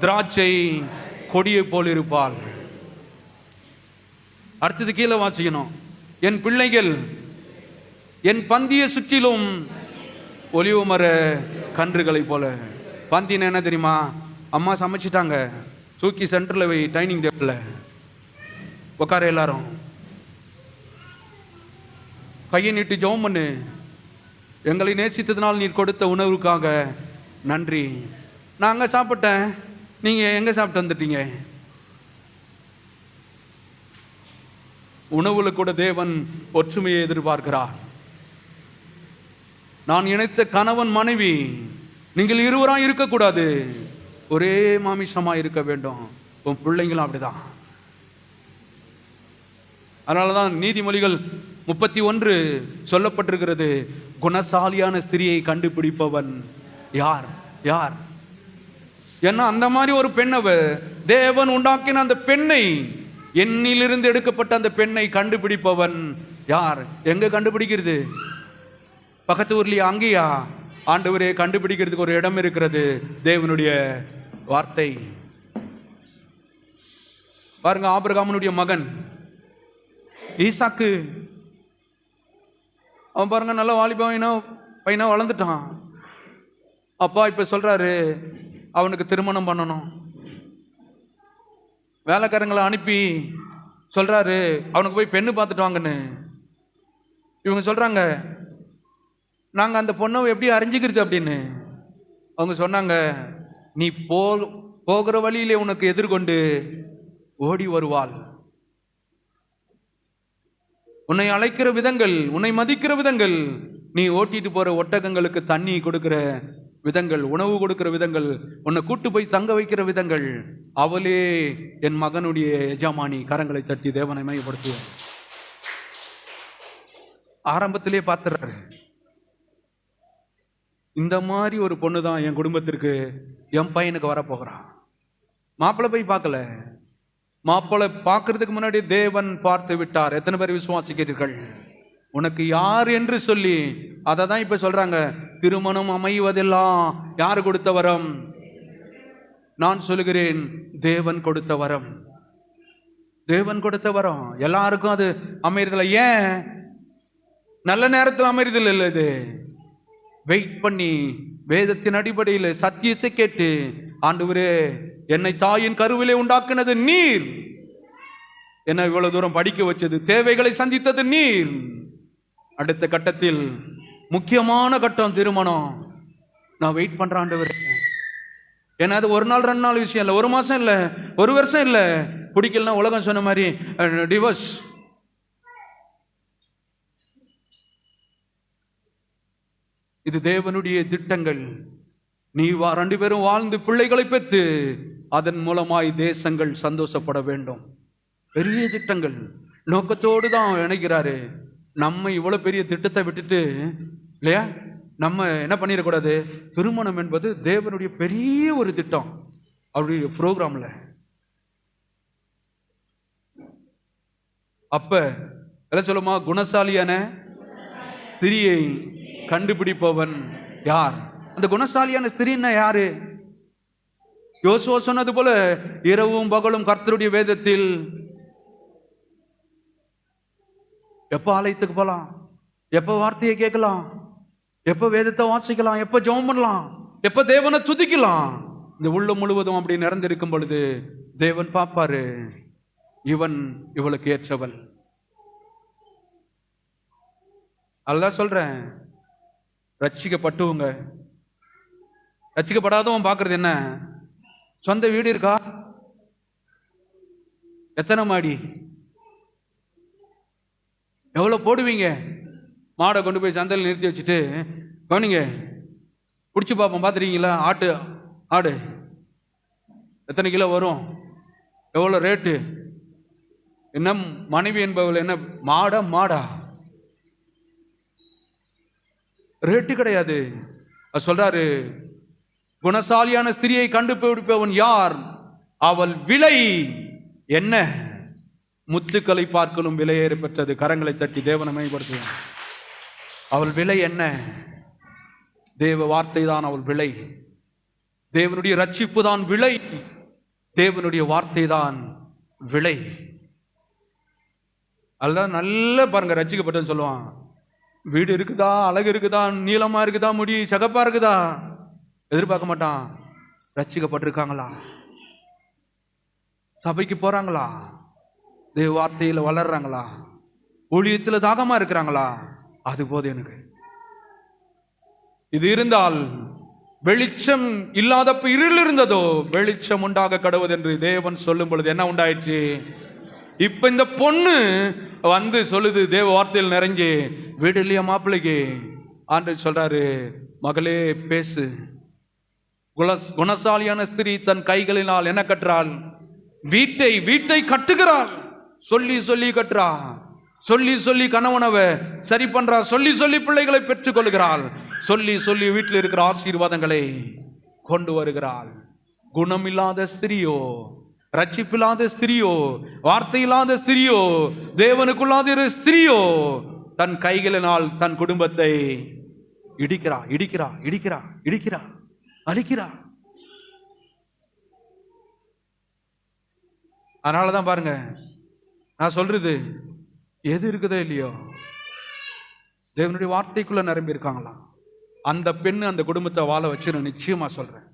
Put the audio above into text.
திராட்சை கொடியை போல் இருப்பாள். அடுத்தது கீழே வாசிக்கணும். என் பிள்ளைகள் என் பந்திய சுற்றிலும் ஒளிவு மர கன்றுகளைப் போல. பந்தின்னு என்ன தெரியுமா? அம்மா சமைச்சிட்டாங்க. தூக்கி சென்டரில் வை டைனிங் டேபிளில். உட்கார எல்லாரும். கையை நீட்டு ஜெபம் பண்ணு. எங்களை நேசித்ததினால் நீர் கொடுத்த உணவுக்காக நன்றி. நான் அங்கே சாப்பிட்டேன். நீங்கள் எங்கே சாப்பிட்டு வந்துட்டீங்க? உணவுல கூட தேவன் ஒற்றுமையை எதிர்பார்க்கிறார். நான் இணைத்த கணவன் மனைவி நீங்கள் இருவராக இருக்கக்கூடாது. ஒரே மாமிசமா இருக்க வேண்டும். உன் பிள்ளைங்களும் அப்படிதான். அதனாலதான் நீதிமொழிகள் முப்பத்தி ஒன்று சொல்லப்பட்டிருக்கிறது குணசாலியான ஸ்திரியை கண்டுபிடிப்பவன் யார்? யார்? ஏன்னா அந்த மாதிரி ஒரு பெண்ணவ தேவன் உண்டாக்கின அந்த பெண்ணை எண்ணிலிருந்து எடுக்கப்பட்ட அந்த பெண்ணை கண்டுபிடிப்பவன் யார்? எங்க கண்டுபிடிக்கிறது? பக்கத்து ஊர்லயா அங்கேயா? ஆண்டவரே கண்டுபிடிக்கிறதுக்கு ஒரு இடம் இருக்கிறது. தேவனுடைய வார்த்தை. பாருங்க ஆபிரகாமனுடைய மகன். ஈசாக்கு. அவன் பாருங்க நல்ல வாலிபைனா பையனா வளர்ந்துட்டான். அப்பா இப்ப சொல்றாரு அவனுக்கு திருமணம் பண்ணணும். வேலைக்காரங்களை அனுப்பி சொல்றாரு அவனுக்கு போய் பெண்ணு பார்த்துட்டு வாங்கன்னு. இவங்க சொல்றாங்க நாங்கள் அந்த பொண்ணை எப்படி அறிஞ்சுக்கிறது? அப்படின்னு. அவங்க சொன்னாங்க நீ போ போகிற வழியிலே உனக்கு எதிர்கொண்டு ஓடி வருவாள். உன்னை அழைக்கிற விதங்கள் உன்னை மதிக்கிற விதங்கள் நீ ஓட்டிட்டு போற ஒட்டகங்களுக்கு தண்ணி கொடுக்கிற விதங்கள் உணவு கொடுக்கிற விதங்கள் உன்னை கூட்டு போய் தங்க வைக்கிற விதங்கள் அவளே என் மகனுடைய எஜமானி கரங்களை தட்டி தேவனை மையப்படுத்துவார். ஆரம்பத்திலே பார்த்துறாரு. இந்த மாதிரி ஒரு பொண்ணு தான் என் குடும்பத்திற்கு என் பையனுக்கு வரப்போகிறான் மாப்பிள்ளை போய் பார்க்கல. மாப்பிள்ளை பார்க்கறதுக்கு முன்னாடி தேவன் பார்த்து விட்டார். எத்தனை பேர் விசுவாசிக்கிறீர்கள்? உனக்கு யார் என்று சொல்லி அதை தான் இப்ப சொல்றாங்க. திருமணம் அமைவதெல்லாம் யார் கொடுத்த வரம்? நான் சொல்லுகிறேன் தேவன் கொடுத்த வரம். தேவன் கொடுத்த வரம். எல்லாருக்கும் அது அமையறதில்ல. ஏன்? நல்ல நேரத்தில் அமையறதில்ல இல்லை இது. வெயிட் பண்ணி வேதத்தின் அடிப்படையில் சத்தியத்தை கேட்டு ஆண்டவரே என்னை தாயின் கருவிலே உண்டாக்குனது நீர். என்ன இவ்வளவு தூரம் படிக்க வச்சது தேவைகளை சந்தித்தது நீர். அடுத்த கட்டத்தில் முக்கியமான கட்டம் திருமணம். நான் வெயிட் பண்றேன் ஆண்டவரே. ஏன்னா அது ஒரு நாள் ரெண்டு நாள் விஷயம் இல்லை. ஒரு மாசம் இல்லை. ஒரு வருஷம் இல்லை. பிடிக்கலாம் உலகம் சொன்ன மாதிரி டிவோர்ஸ் இது தேவனுடைய திட்டங்கள். நீ வா ரெண்டு பேரும் வாழ்ந்து பிள்ளைகளை பெற்று அதன் மூலமாய் தேசங்கள் சந்தோஷப்பட வேண்டும். பெரிய திட்டங்கள். நோக்கத்தோடு தான் இணைக்கிறாரு நம்ம இவ்வளோ பெரிய திட்டத்தை விட்டுட்டு இல்லையா? நம்ம என்ன பண்ணிடக்கூடாது? திருமணம் என்பது தேவனுடைய பெரிய ஒரு திட்டம். அவருடைய ப்ரோக்ராமில். அப்ப என்ன சொல்லுமா? குணசாலியான ஸ்திரியை கண்டுபிடிப்பவன் யார்? அந்த குணசாலியான ஸ்திரின்னா யாரு? யோசுவா சொன்னது போல இரவும் பகலும் கர்த்தருடைய வேதத்தில் எப்போ ஆலயத்துக்கு போகலாம் எப்போ வார்த்தையை கேட்கலாம்? எப்போ வேதத்தை வாசிக்கலாம்? எப்போ ஜெபம் பண்ணலாம்? எப்போ தேவனை துதிக்கலாம்? இந்த உள்ள முழுவதும் அப்படி நிறந்திருக்கும் பொழுது தேவன் பார்ப்பாரு இவன் இவளுக்கு ஏற்றவள். அதுதான் சொல்றேன். ரட்சிக்கப்பட்டவங்க. ரட்சிக்கப்படாதவன் பார்க்கறது என்ன? சொந்த வீடு இருக்கா? எத்தனை மாடி? எவ்வளோ போடுவீங்க? மாடை கொண்டு போய் சந்தையில் நிறுத்தி வச்சுட்டு கவனிங்க பிடிச்சி பார்ப்போம் பார்த்துருக்கீங்களா? ஆட்டு ஆடு. எத்தனை கிலோ வரும்? எவ்வளோ ரேட்டு? என்ன மனைவி என்பவள் என்ன மாடா மாடா? ரேட்டு கிடையாது. அவர் சொல்றாரு குணசாலியான ஸ்திரியை கண்டுபிடிப்பவன் யார்? அவள் விலை என்ன? முத்துக்களை பார்க்கலும் விலையேற பெற்றது. கரங்களை தட்டி தேவனை மேம்படுத்துவோம் அவள் விலை என்ன? தேவ வார்த்தை தான் அவள் விலை. தேவனுடைய ரட்சிப்பு தான் விலை. தேவனுடைய வார்த்தை தான் விலை. அதுதான் நல்ல பாருங்க ரட்சிக்கப்பட்டேன்னு சொல்லுவான். வீடு இருக்குதா? அழகு இருக்குதா? நீளமா இருக்குதா? முடி சகப்பா இருக்குதா? எதிர்பார்க்க மாட்டான். ரட்சிக்கப்பட்டிருக்காங்களா சபைக்கு போறாங்களா? தேவ வார்த்தையில் வளர்றாங்களா? ஊழியத்தில் தாகமா இருக்கிறாங்களா? அது போதும் எனக்கு. இது இருந்தால் வெளிச்சம் இல்லாதப்ப இருள் இருந்ததோ வெளிச்சம் உண்டாக கடவுது என்று தேவன் சொல்லும் பொழுது என்ன உண்டாயிடுச்சு இப்ப இந்த பொண்ணு வந்து சொல்லுது தேவ வார்த்தையில் நிறைஞ்சு வீடு இல்லையா மாப்பிள்ளைக்கு? ஆண்டு சொல்றாரு மகளே பேசு. குல குணசாலியான ஸ்திரீ தன் கைகளினால் என்ன கட்டுறாள் வீட்டை வீட்டை கட்டுகிறாள். சொல்லி சொல்லி கட்டுறா சொல்லி சொல்லி கணவனவை சரி பண்றா. சொல்லி சொல்லி பிள்ளைகளை பெற்றுக் கொள்கிறாள் சொல்லி சொல்லி வீட்டில் இருக்கிற ஆசீர்வாதங்களை கொண்டு வருகிறாள். குணமில்லாத ஸ்திரியோ ரட்சிப்பில்லாத ஸ்திரியோ வார்த்தை இல்லாத ஸ்திரியோ தேவனுக்குள்ளாத ஸ்திரியோ தன் கைகளினால் தன் குடும்பத்தை இடிக்கிறா இடிக்கிறா இடிக்கிறா இடிக்கிறா அழிக்கிறா. அதனால தான் பாருங்க நான் சொல்றது எது இருக்குதோ இல்லையோ? தேவனுடைய வார்த்தைக்குள்ள நிரம்பி இருக்காங்களா அந்த பெண்ணு அந்த குடும்பத்தை வாழ வச்சு நான் நிச்சயமா சொல்றேன்.